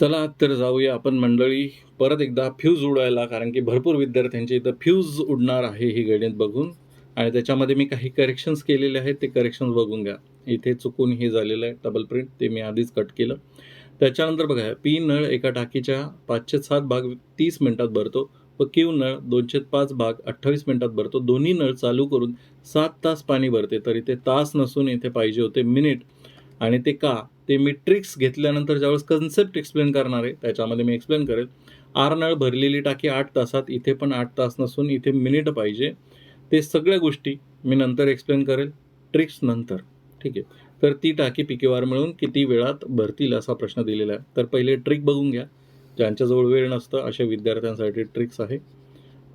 चला तर जाऊया आपण मंडळी. परत एकदा फ्यूज उडायला कारण की भरपूर विद्यार्थ्यांचे इथं फ्यूज उडणार आहे ही गणित बघून. आणि त्याच्यामध्ये मी काही करेक्शन्स केलेले आहेत ते करेक्शन्स बघून घ्या. इथे चुकून हे झालेलं आहे डबल प्रिंट ते मी आधीच कट केलं. त्याच्यानंतर बघा पी नळ एका टाकीच्या पाचशे सात भाग तीस मिनिटात भरतो. व क्यू नळ दोनशे पाच भाग अठ्ठावीस मिनिटात भरतो. दोन्ही नळ चालू करून सात तास पाणी भरते. तर इथे तास नसून इथे पाहिजे होते मिनिट. आणि ते का? ते मी ट्रिक्स घेतल्यानंतर ज्यावेळेस कन्सेप्ट एक्सप्लेन करणार आहे त्याच्यामध्ये मी एक्सप्लेन करेल. आर नळ भरलेली टाकी आठ तासात इथे पण आठ तास नसून इथे मिनिट पाहिजे. ते सगळ्या गोष्टी मी नंतर एक्सप्लेन करेल ट्रिक्स नंतर. ठीक आहे? तर ती टाकी पिकेवार मिळून किती वेळात भरतील असा प्रश्न दिलेला आहे. तर पहिले ट्रिक बघून घ्या. ज्यांच्याजवळ वेळ नसतं अशा विद्यार्थ्यांसाठी ट्रिक्स आहे.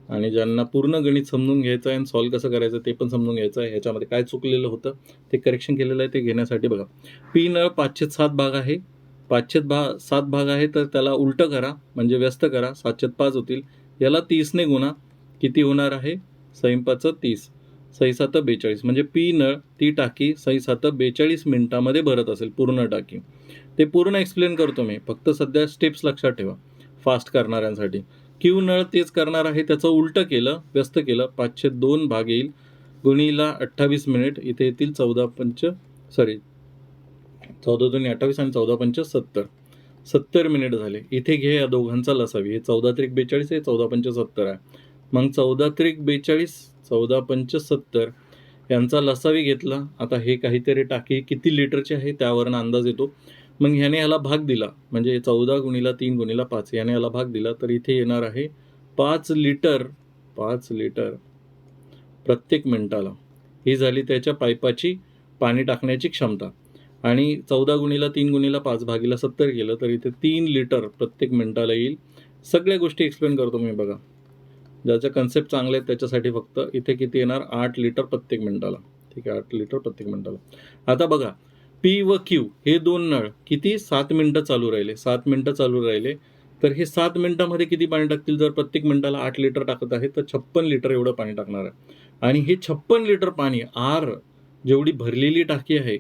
आणि ज्यांना पूर्ण गणित समजून घ्यायचं आहे आणि सॉल्व कसं करायचं ते पण समजून घ्यायचं आहे. ह्याच्यामध्ये काय चुकलेलं होतं ते करेक्शन केलेलं आहे ते घेण्यासाठी बघा. पी नळ पाचशे सात भाग आहे. पाचशे भा सात भाग आहे तर त्याला उलटं करा म्हणजे व्यस्त करा. सातशेत पाच होतील. याला तीसने गुणा. किती होणार आहे? सैंपाचं तीस. सही सात बेचाळीस. म्हणजे पी नळ ती टाकी सही सात बेचाळीस मिनिटामध्ये भरत असेल पूर्ण टाकी. ते पूर्ण एक्सप्लेन करतो मी. फक्त सध्या स्टेप्स लक्षात ठेवा. फास्ट करणाऱ्यांसाठी. क्यू नळ तेच करणार आहे त्याचं उलटं केलं व्यस्त केलं. पाचशे दोन भाग येईल. गुणीला अठ्ठावीस मिनिट. इथे येतील चौदा पंच सॉरी चौदा दोन्ही अठ्ठावीस आणि चौदा पंच सत्तर. सत्तर मिनिट झाले. इथे घे या दोघांचा लसावी. हे चौदा त्रिक बेचाळीस आहे चौदा पंच सत्तर आहे. मग चौदा त्रिक बेचाळीस चौदा पंच सत्तर. यांचा लसावी घेतला. आता हे काहीतरी टाकी किती लिटरची आहे त्यावरनं अंदाज येतो. मग ह्याने ह्याला भाग दिला. म्हणजे चौदा गुणीला तीन गुणीला पाच याने ह्याला भाग दिला. तर इथे येणार आहे पाच लिटर पाच लिटर प्रत्येक मिनिटाला. ही झाली त्याच्या पाईपाची पाणी टाकण्याची क्षमता. आणि चौदा गुणीला तीन गुणीला पाच भागीला सत्तर केलं तर इथे तीन लिटर प्रत्येक मिनिटाला येईल. सगळ्या गोष्टी एक्सप्लेन करतो मी बघा. ज्याच्या कन्सेप्ट चांगले आहेत त्याच्यासाठी फक्त इथे किती येणार? आठ लिटर प्रत्येक मिनिटाला. ठीक आहे आठ लिटर प्रत्येक मिनिटाला. आता बघा पी व क्यू हे दोन नळ किती? सात मिनटं चालू राहिले. सात मिनटं चालू राहिले. तर हे सात मिनटामध्ये किती पाणी टाकतील? जर प्रत्येक मिनिटाला आठ लिटर टाकत आहे तर छप्पन लिटर एवढं पाणी टाकणार आहे. आणि हे छप्पन लिटर पाणी आर जेवढी भरलेली टाकी आहे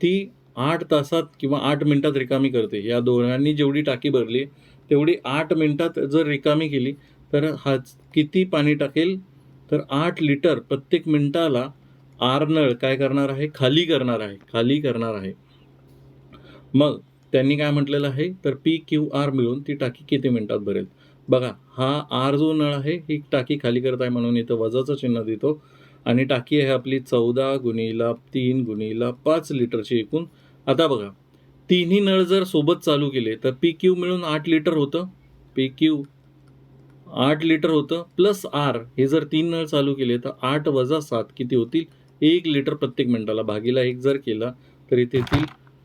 ती आठ तासात किंवा आठ मिनिटात रिकामी करते. या दोघांनी जेवढी टाकी भरली तेवढी आठ मिनिटात जर रिकामी केली तर हा किती पाणी टाकेल? तर आठ लिटर प्रत्येक मिनिटाला आर नळ काय करणार आहे? खाली करणार आहे. खाली करणार आहे. मग त्यांनी काय म्हटलेलं आहे? तर पी क्यू आर मिळून ती टाकी किती मिनिटात भरेल? बघा हा आर जो नळ आहे ही टाकी खाली करत आहे म्हणून इथं वजाचं चिन्ह देतो. आणि टाकी आहे आपली चौदा गुणीला तीन गुणीला पाच लिटरची एकूण. आता बघा तिन्ही नळ जर सोबत चालू केले तर पी क्यू मिळून आठ लिटर होतं. पी क्यू आठ लिटर होतं प्लस आर हे जर तीन नळ चालू केले तर आठ वजा सात किती होतील? एक लिटर प्रत्येक मिनिटाला भागीला एक जर केला तर इथे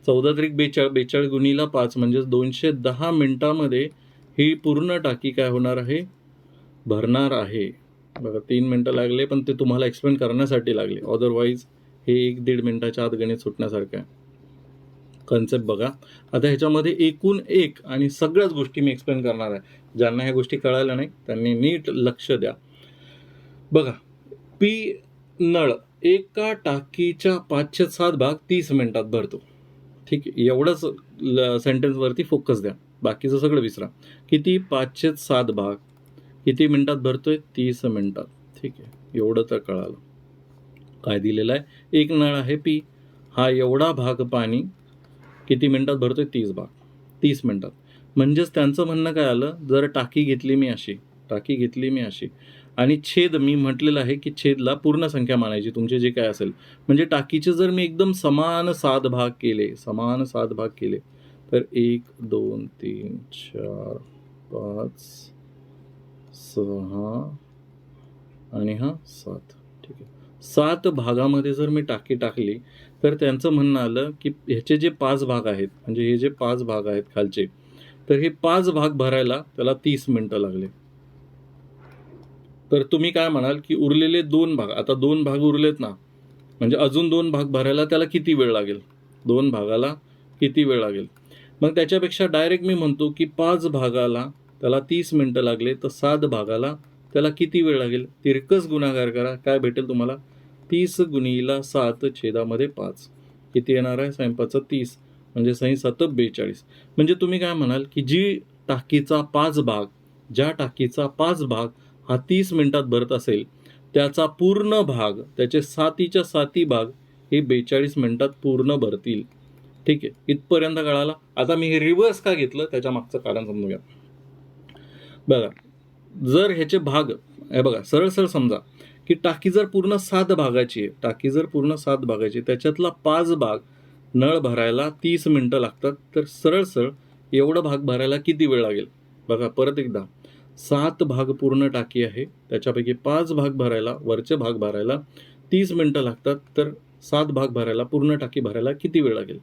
चौदा त्रिक बेचाळ बेचाळ गुणीला पाच म्हणजेच दोनशे दहा मिनटामध्ये ही पूर्ण टाकी काय होणार आहे? भरणार आहे. बघा तीन मिनटं लागले पण ते तुम्हाला एक्सप्लेन करण्यासाठी लागले. अदरवाईज हे एक दीड मिनटाच्या आत गणित सुटण्यासारखं आहे. कन्सेप्ट बघा. आता ह्याच्यामध्ये एकूण एक आणि सगळ्याच गोष्टी मी एक्सप्लेन करणार आहे. ज्यांना ह्या गोष्टी कळायला नाही त्यांनी नीट लक्ष द्या. बघा पी नळ. एका टाकीच्या पाचशे सात भाग तीस मिनिटात भरतो. ठीक आहे? एवढंच ल सेंटेन्सवरती फोकस द्या. बाकीचं सगळं विसरा. किती? पाचशे सात भाग. किती मिनिटात भरतोय? तीस मिनिटात. ठीक आहे? एवढं तर कळालं. काय दिलेलं आहे? एक नळ आहे पी हा एवढा भाग पाणी. किती मिनिटात भरतोय? तीस भाग. तीस मिनिटात. म्हणजेच त्यांचं म्हणणं काय आलं? जर टाकी घेतली मी अशी टाकी घेतली मी अशी आणि छेद मी म्हटलेलं आहे की छेदला पूर्ण संख्या मानायची तुमचे जे काय असेल. म्हणजे टाकीचे जर मी एकदम समान सात भाग केले समान सात भाग केले तर एक दोन तीन चार पाच सहा आणि हा सात. ठीक आहे. सात भागामध्ये जर मी टाकी टाकली तर त्यांचं म्हणणं आलं की ह्याचे जे पाच भाग आहेत म्हणजे हे जे पाच भाग आहेत खालचे तर हे पाच भाग भरायला त्याला तीस मिनटं लागले. तर तुम्ही काय म्हणाल की उरलेले दोन भाग आता दोन भाग उरलेत ना म्हणजे अजून दोन भाग भरायला त्याला किती वेळ लागेल? दोन भागाला किती वेळ लागेल? मग त्याच्यापेक्षा डायरेक्ट मी म्हणतो की पाच भागाला त्याला तीस मिनटं लागले तर सात भागाला त्याला किती वेळ लागेल? तिरकस गुणाकार करा. काय भेटेल तुम्हाला? तीस गुणीला सात छेदामध्ये पाच. किती येणार आहे? स्वयंपाचं तीस. म्हणजे सही सात बेचाळीस. म्हणजे तुम्ही काय म्हणाल की जी टाकीचा पाच भाग ज्या टाकीचा पाच भाग हा तीस मिनिटात भरत असेल त्याचा पूर्ण भाग त्याचे सातीच्या साती भाग हे बेचाळीस मिनिटात पूर्ण भरतील. ठीक आहे इथपर्यंत कळाला? आता मी हे रिव्हर्स का घेतलं? त्याच्या मागचं कारण समजूया बघा जर ह्याचे भाग हे बघा सरळ सरळ समजा की टाकी जर पूर्ण सात भागाची आहे टाकी जर पूर्ण सात भागाची आहे, त्याच्यातला पाच भाग नळ भरायला तीस मिनटं लागतात तर सरळ सरळ एवढं भाग भरायला किती वेळ लागेल? बघा परत एकदा. सात भाग पूर्ण टाकी आहे. त्याच्यापैकी पाच भाग भरायला वरचे भाग भरायला तीस मिनटं लागतात. तर सात भाग भरायला पूर्ण टाकी भरायला किती वेळ लागेल?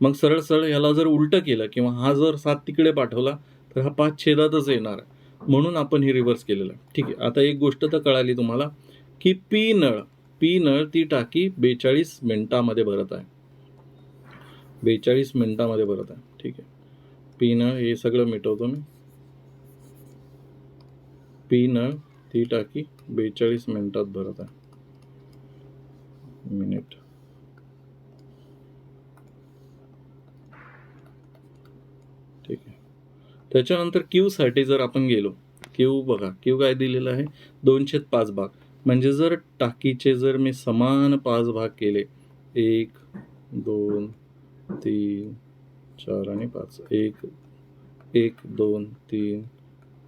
मग सरळ सरळ ह्याला जर उलटं केलं किंवा हा जर सात तिकडे पाठवला तर हा पाच छेदातच येणार. आहे म्हणून आपण हे रिव्हर्स केलेलं ठीक आहे. आता एक गोष्ट तर कळाली तुम्हाला की पी नळ पी नळ ती टाकी बेचाळीस मिनटामध्ये भरत आहे. बेचाळीस मिनटामध्ये भरत आहे. ठीक आहे. पी नळ हे सगळं मिटवतो मी. पी नळ ती टाकी बेचाळीस मिनिटात भरत आहे. मिनिट. ठीक आहे. त्याच्यानंतर क्यूसाठी जर आपण गेलो क्यू बघा क्यू काय दिलेलं आहे? दोनशे पाच भाग. म्हणजे जर टाकीचे जर मी समान पाच भाग केले एक दोन तीन चार आणि पाच. एक एक दोन तीन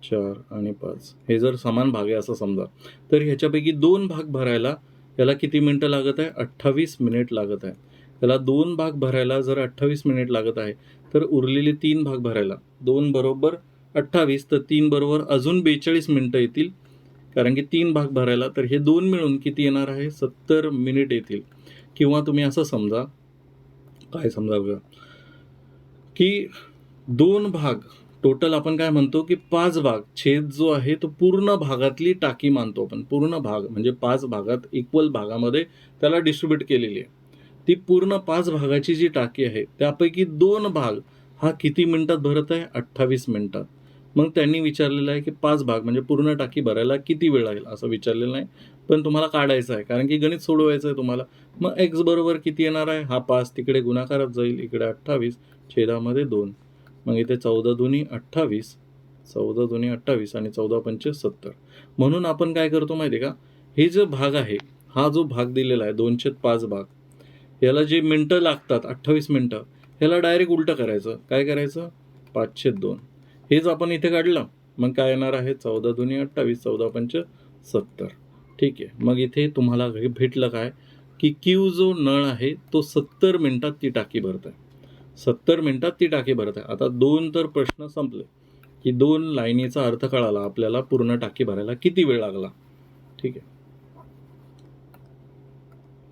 चार आणि पाच. हे जर समान भाग आहे असं समजा तर ह्याच्यापैकी दोन भाग भरायला याला किती मिनटं लागत आहे? अठ्ठावीस मिनिट लागत आहे. त्याला दोन भाग भरायला जर अठ्ठावीस मिनिट लागत आहे तर उरलेले तीन भाग भरायला. दोन बरोबर अठ्ठावीस तर तीन बरोबर अजून बेचाळीस मिनटं येतील. कारण की तीन भाग भरायला तर हे दोन मिळून किती येणार आहे? सत्तर मिनिट येतील. किंवा तुम्ही असं समजा काय समजा बघा की दोन भाग टोटल आपण काय म्हणतो की पाच भाग छेद जो आहे तो पूर्ण भागातली टाकी मानतो आपण. पूर्ण भाग म्हणजे पाच भागात इक्वल भागामध्ये त्याला डिस्ट्रीब्यूट केलेली आहे. ती पूर्ण पाच भागाची जी टाकी आहे त्यापैकी दोन भाग हा किती मिनिटात भरत आहे? अठ्ठावीस मिनिटात. मग त्यांनी विचारलेलं आहे की पाच भाग म्हणजे पूर्ण टाकी भरायला किती वेळ लागेल? असं विचारलेलं नाही पण तुम्हाला काढायचं आहे कारण की गणित सोडवायचं आहे तुम्हाला. मग एक्स बरोबर किती येणार आहे? हा पाच तिकडे गुणाकारात जाईल इकडे अठ्ठावीस छेदामध्ये दोन. मग इथे चौदा दोन्ही अठ्ठावीस चौदा दोन्ही अठ्ठावीस आणि चौदा पंचे सत्तर. म्हणून आपण काय करतो माहिती आहे का? हे जो भाग आहे हा जो भाग दिलेला आहे दोनशे पाच भाग याला जे मिनटं लागतात अठ्ठावीस मिनटं ह्याला डायरेक्ट उलटं करायचं. काय करायचं? पाचशे दोन. हेच आपण इथे काढलं. मग काय येणार आहे? चौदा दोन्ही अठ्ठावीस चौदा पंच सत्तर. ठीक आहे. मग इथे तुम्हाला हे भेटलं काय? की क्यू जो नळ आहे तो सत्तर मिनटात ती टाकी भरत आहे सत्तर मिनिटात ती टाकी भरत आहे. आता दोन तर प्रश्न संपले की दोन लाईनीचा अर्थ कळाला. आपल्याला पूर्ण टाकी भरायला किती वेळ लागला? ठीक आहे.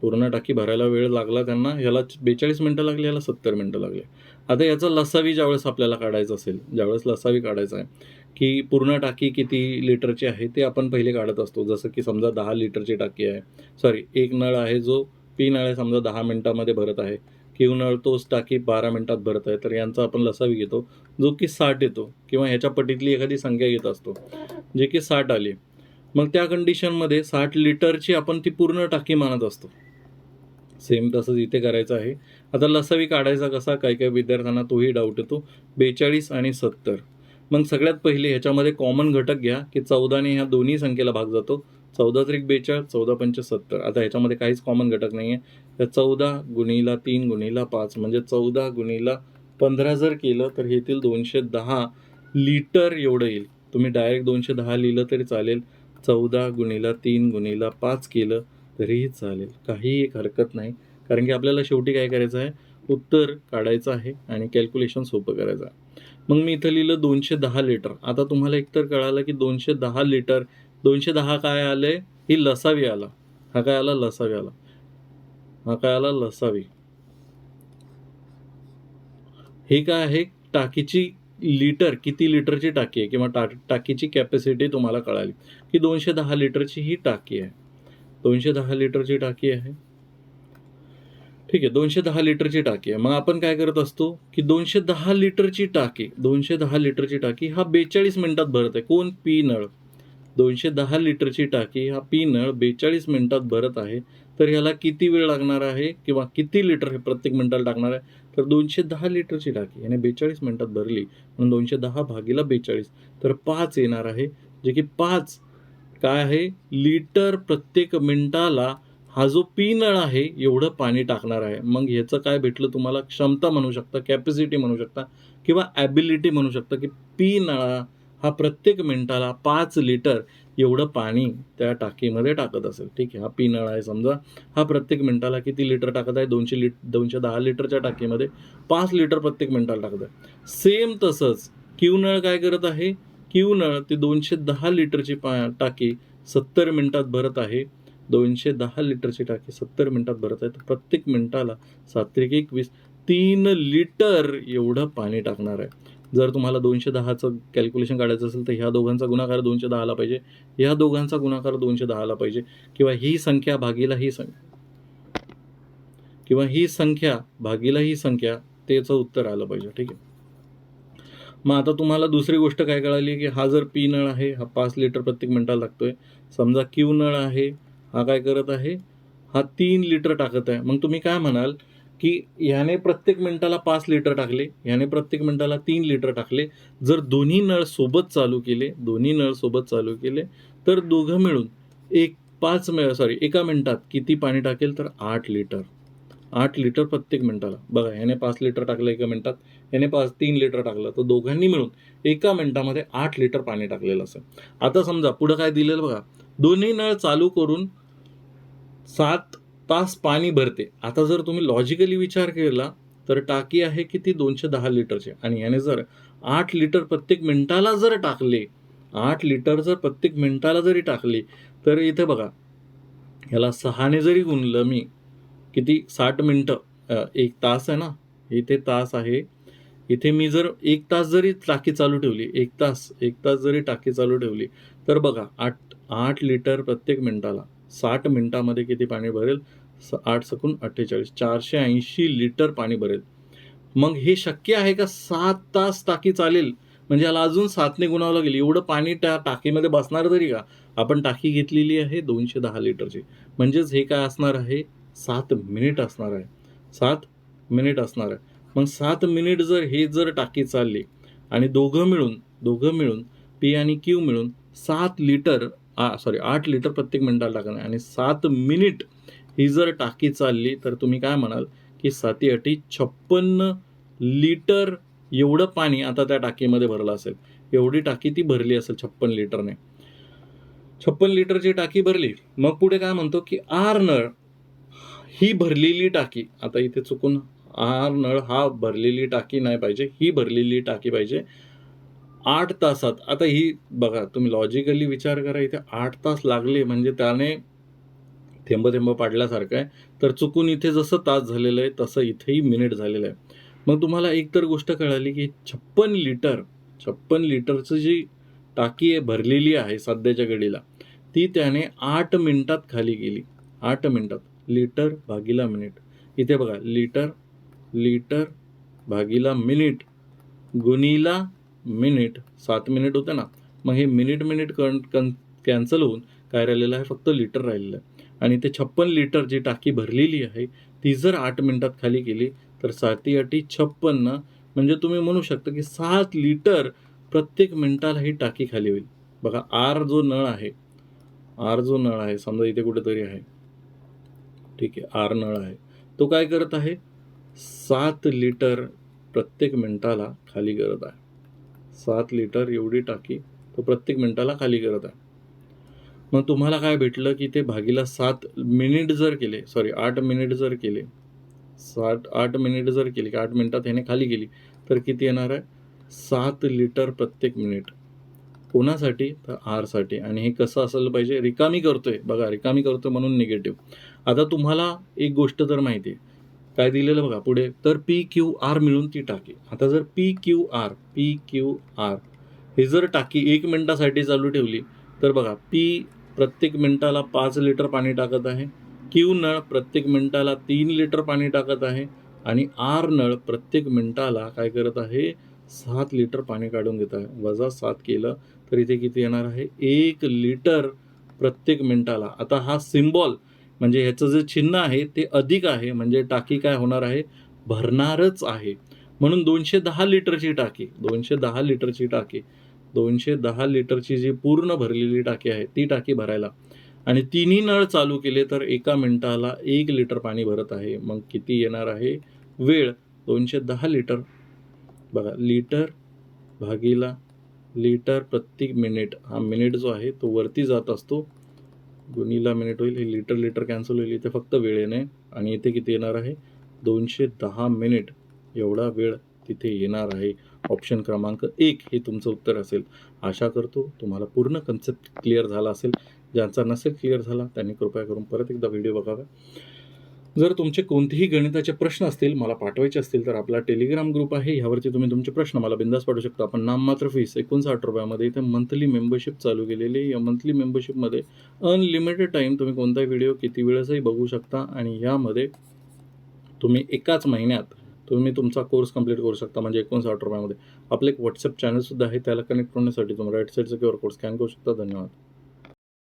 पूर्ण टाकी भरायला वेळ लागला त्यांना. ह्याला बेचाळीस मिनटं लागली याला सत्तर मिनटं लागले. आता याचा लसावी ज्यावेळेस आपल्याला काढायचं असेल ज्यावेळेस लसावी काढायचा आहे की पूर्ण टाकी किती लिटरची आहे ते आपण पहिले काढत असतो. जसं की समजा दहा लिटरची टाकी आहे. सॉरी एक नळ आहे जो पी नळ आहे समजा दहा मिनटामध्ये भरत आहे. किंवा तोच टाकी बारा मिनटात भरत आहे तर यांचा आपण लसावी घेतो. जो की साठ येतो किंवा ह्याच्या पटीतली एखादी संख्या घेत असतो. जे की साठ आली. मग त्या कंडिशनमध्ये साठ लिटरची आपण ती पूर्ण टाकी मानत असतो. सेम तसंच इथे करायचं आहे. आता लसावी काढायचा कसा? काही काही विद्यार्थ्यांना तोही डाऊट येतो. बेचाळीस आणि सत्तर. मग सगळ्यात पहिले ह्याच्यामध्ये कॉमन घटक घ्या की चौदाने ह्या दोन्ही संख्येला भाग जातो. चौदा त्रिक बेचाळ चौदा पंच सत्तर आता ह्याच्यामध्ये काहीच कॉमन घटक नाही आहे तर चौदा गुणीला तीन गुणीला पाच म्हणजे चौदा गुणीला पंधरा जर केलं तर येथील दोनशे दहा लिटर एवढं येईल. तुम्ही डायरेक्ट दोनशे दहा लिहिलं तरी चालेल. चौदा गुणीला तीन गुणीला पाच केलं तरीही चालेल. काही एक हरकत नाही. कारण की आपल्याला शेवटी काय करायचं आहे? उत्तर काढायचं आहे आणि कॅल्क्युलेशन सोपं करायचं आहे. मग मी इथं लिहिलं दोनशे दहा लिटर. आता तुम्हाला एकतर कळालं की दोनशे दहा लिटर दोनशे दहा काय आले ही लसावी आला. हा काय आला? लसावी आला. हा काय आला लसावी. हे काय आहे? टाकीची लिटर किती लिटरची टाकी आहे? किंवा टा टाकीची कॅपॅसिटी तुम्हाला कळाली. की दोनशे दहा लिटरची ही टाकी आहे. दोनशे दहा लिटरची टाकी आहे. ठीक आहे दोनशे दहा लिटरची टाकी आहे. मग आपण काय करत असतो? की दोनशे दहा लिटरची टाकी दोनशे दहा लिटरची टाकी हा बेचाळीस मिनिटात भरत आहे. कोण? पी नळ. दोनशे दहा लिटरची टाकी हा पी नळ बेचाळीस मिनिटात भरत आहे. तर ह्याला किती वेळ लागणार आहे किंवा किती लिटर हे प्रत्येक मिनिटाला टाकणार आहे? तर दोनशे दहा लिटरची टाकी याने बेचाळीस मिनिटात भरली. म्हणून दोनशे दहा भागीला बेचाळीस. तर पाच येणार आहे. जे की पाच काय आहे? लिटर प्रत्येक मिनिटाला हा जो पी नळ आहे एवढं पाणी टाकणार आहे. मग ह्याचं काय भेटलं तुम्हाला? क्षमता म्हणू शकता कॅपॅसिटी म्हणू शकता किंवा ॲबिलिटी म्हणू शकता की पी नळा हा प्रत्येक मिनिटाला पाच लिटर एवढं पाणी त्या टाकीमध्ये टाकत असेल. ठीक आहे हा पी नळ आहे समजा. हा प्रत्येक मिनिटाला किती लिटर टाकत आहे? दोनशे लिट दोनशे दहा लिटरच्या टाकीमध्ये पाच लिटर प्रत्येक मिनिटाला टाकत आहे. सेम तसंच क्यू नळ काय करत आहे? क्यू नळ ती दोनशे दहा लिटरची पा टाकी सत्तर मिनिटात भरत आहे. दोनशे दहा लिटरची टाकी सत्तर मिनिटात भरत आहे. तर प्रत्येक मिनिटाला सात्विक एकवीस तीन लिटर एवढं पाणी टाकणार आहे. जर तुम्हाला दोनशे दहाचं कॅल्क्युलेशन काढायचं असेल तर ह्या दोघांचा गुणाकार दोनशे दहाला पाहिजे. ह्या दोघांचा गुणाकार दोनशे दहाला पाहिजे. किंवा ही संख्या भागीला ही संख्या किंवा ही संख्या भागीला ही संख्या त्याचं उत्तर आलं पाहिजे. ठीक आहे? मग आता तुम्हाला दुसरी गोष्ट काय कळाली की हा जर पी नळ आहे हा पाच लिटर प्रत्येक मिनटाला लागतोय. समजा क्यू नळ आहे हा काय करत आहे? हा तीन लिटर टाकत आहे. मग तुम्ही काय म्हणाल? की ह्याने प्रत्येक मिनिटाला पाच लिटर टाकले ह्याने प्रत्येक मिनिटाला तीन लिटर टाकले. जर दोन्ही नळ सोबत चालू केले दोन्ही नळ सोबत चालू केले तर दोघं मिळून एक पाच सॉरी एका मिनिटात किती पाणी टाकेल तर आठ लिटर आठ लिटर प्रत्येक मिनिटाला. बघा ह्याने पाच लिटर टाकलं एका मिनिटात ह्याने पाच तीन लिटर टाकलं. तर दोघांनी मिळून एका मिनिटामध्ये आठ लिटर पाणी टाकलेलं असेल. आता समजा पुढं काय दिलेलं बघा. दोन्ही नळ चालू करून सात तास पाणी भरते. आता जर तुम्ही लॉजिकली विचार केला तर टाकी आहे किती? दोनशे दहा लिटरची. आणि याने जर आठ लिटर प्रत्येक मिनिटाला जर टाकले आठ लिटर जर प्रत्येक मिनिटाला जरी टाकले तर इथे बघा ह्याला सहाने जरी गुणलं मी किती? साठ मिनटं. एक तास आहे ना? इथे तास आहे. इथे मी जर एक तास जरी टाकी चालू ठेवली एक तास एक तास जरी टाकी चालू ठेवली तर बघा आठ आठ लिटर प्रत्येक मिनिटाला साठ मिनिटामध्ये किती पाणी भरेल? स आठ सकून अठ्ठेचाळीस चारशे ऐंशी लिटर पाणी भरेल. मग हे शक्य आहे का? सात तास टाकी चालेल. म्हणजे याला अजून सातने गुणावं लागेल. एवढं पाणी त्या टाकीमध्ये बसणार तरी का? आपण टाकी घेतलेली आहे दोनशे दहा लिटरची. म्हणजेच हे काय असणार आहे? सात मिनिट असणार आहे. सात मिनिट असणार आहे. मग सात मिनिट जर हे जर टाकी चालली आणि दोघं मिळून दोघं मिळून पी आणि क्यू मिळून सात लिटर सॉरी आठ लिटर प्रत्येक मिनिटाला टाकणार आणि सात मिनिट ही जर टाकी चालली तर तुम्ही काय म्हणाल की साती अटी छप्पन्न लिटर एवढं पाणी आता त्या टाकीमध्ये भरलं असेल. एवढी टाकी ती भरली असेल छप्पन लिटरने. छप्पन लिटरची टाकी भरली मग पुढे काय म्हणतो की आर नळ ही भरलेली टाकी आता इथे चुकून आर नळ हा भरलेली टाकी नाही पाहिजे ही भरलेली टाकी पाहिजे आठ तासात. आता ही बघा तुम्ही लॉजिकली विचार करा इथे आठ तास लागले म्हणजे त्याने थेंब थेंब पाडल्यासारखं आहे. तर चुकून इथे जसं तास झालेलं आहे तसं इथेही मिनिट झालेलं आहे. मग तुम्हाला एक तर गोष्ट कळाली की छप्पन लिटर छप्पन लिटरचं जी टाकी आहे भरलेली आहे सध्याच्या घडीला ती त्याने आठ मिनिटात खाली गेली आठ मिनिटात. लिटर भागीला मिनिट इथे बघा लिटर लिटर भागीला मिनिट गुणीला मिनिट सात मिनिट होते ना. मग हे मिनिट मिनिट कन कन कॅन्सल होऊन काय राहिलेलं आहे? फक्त लिटर राहिलेलं आहे. आणि ते छप्पन लिटर जी टाकी भरलेली आहे ती जर आठ मिनटात खाली केली तर साती अटी छप्पन्न म्हणजे तुम्ही म्हणू शकता की सात लिटर प्रत्येक मिनटाला ही टाकी खाली होईल. बघा आर जो नळ आहे आर जो नळ आहे समजा इथे कुठेतरी आहे. ठीक आहे आर नळ आहे. तो काय करत आहे? सात लिटर प्रत्येक मिनटाला खाली करत आहे. सात लिटर एवढी टाकी तो प्रत्येक मिनटाला खाली करत आहे. मग तुम्हाला काय भेटलं की ते भागीला सात मिनिट जर केले सॉरी आठ मिनिट जर केले सात आठ मिनिट जर केली की आठ मिनिटात ह्याने खाली गेली तर किती येणार आहे? सात लिटर प्रत्येक मिनिट. कोणासाठी? तर आरसाठी. आणि हे कसं असायला पाहिजे? रिकामी करतोय. बघा रिकामी करतोय म्हणून निगेटिव्ह आता तुम्हाला एक गोष्ट तर माहिती आहे. काय दिलेलं बघा पुढे. तर पी क्यू आर मिळून ती टाकी. आता जर P Q R P Q R हे जर टाकी एक मिनिटासाठी चालू ठेवली तर बघा पी प्रत्येक मिनिटाला पाच लिटर पाणी टाकत आहे. क्यू नळ प्रत्येक मिनिटाला तीन लिटर पाणी टाकत आहे. आणि आर नळ प्रत्येक मिनिटाला काय करत आहे? सात लिटर पाणी काढून घेत आहे. वजा सात केलं तर इथे किती येणार आहे? एक लिटर प्रत्येक मिनिटाला. आता हा सिम्बॉल म्हणजे ह्याचं जे चिन्ह आहे ते अधिक आहे. म्हणजे टाकी काय होणार आहे? भरणारच आहे. म्हणून दोनशे दहा लिटरची टाकी. दोनशे दहा लिटरची टाकी. दोनशे दहा लिटरची जी पूर्ण भरलेली टाकी आहे ती टाकी भरायला. आणि तिन्ही नळ चालू केले तर एका मिनिटाला एक लिटर पाणी भरत आहे. मग किती येणार आहे? वेळ दोनशे दहा लिटर. बघा लिटर भागीला लिटर प्रत्येक मिनिट. हा मिनिट जो आहे तो वरती जात असतो. गुणीला मिनिट होईल. हे लिटर लिटर कॅन्सल होईल. इथे फक्त वेळेने. आणि इथे किती येणार आहे? दोनशे दहा मिनिट. एवढा वेळ तिथे येणार आहे. ऑप्शन क्रमांक एक हे तुमचं उत्तर असेल. आशा करतो तुम्हाला पूर्ण कन्सेप्ट क्लिअर झाला असेल. ज्यांचा नसेल क्लिअर झाला त्यांनी कृपया करून परत एकदा व्हिडिओ बघावा. जर तुमचे कोणतेही गणिताचे प्रश्न असतील मला पाठवायचे असतील तर आपला टेलिग्राम ग्रुप आहे. ह्यावरती तुम्ही तुमचे प्रश्न मला बिंदास पाठवू शकता. आपण नाममात्र फीस एकोणसाठ रुपयामध्ये इथे मंथली मेंबरशिप चालू केलेली आहे. या मंथली मेंबरशिपमध्ये अनलिमिटेड टाईम तुम्ही कोणताही व्हिडिओ किती वेळेसही बघू शकता. आणि यामध्ये तुम्ही एकाच महिन्यात तुम्ही तुमचा कोर्स कंप्लीट करू शकता म्हणजे एकोणसाठ रुपयामध्ये. आपलं एक व्हॉट्सअप चॅनलसुद्धा आहे त्याला कनेक्ट होण्यासाठी तुम्ही राईट साईडचा क्यू आर कोड स्कॅन करू शकता. धन्यवाद.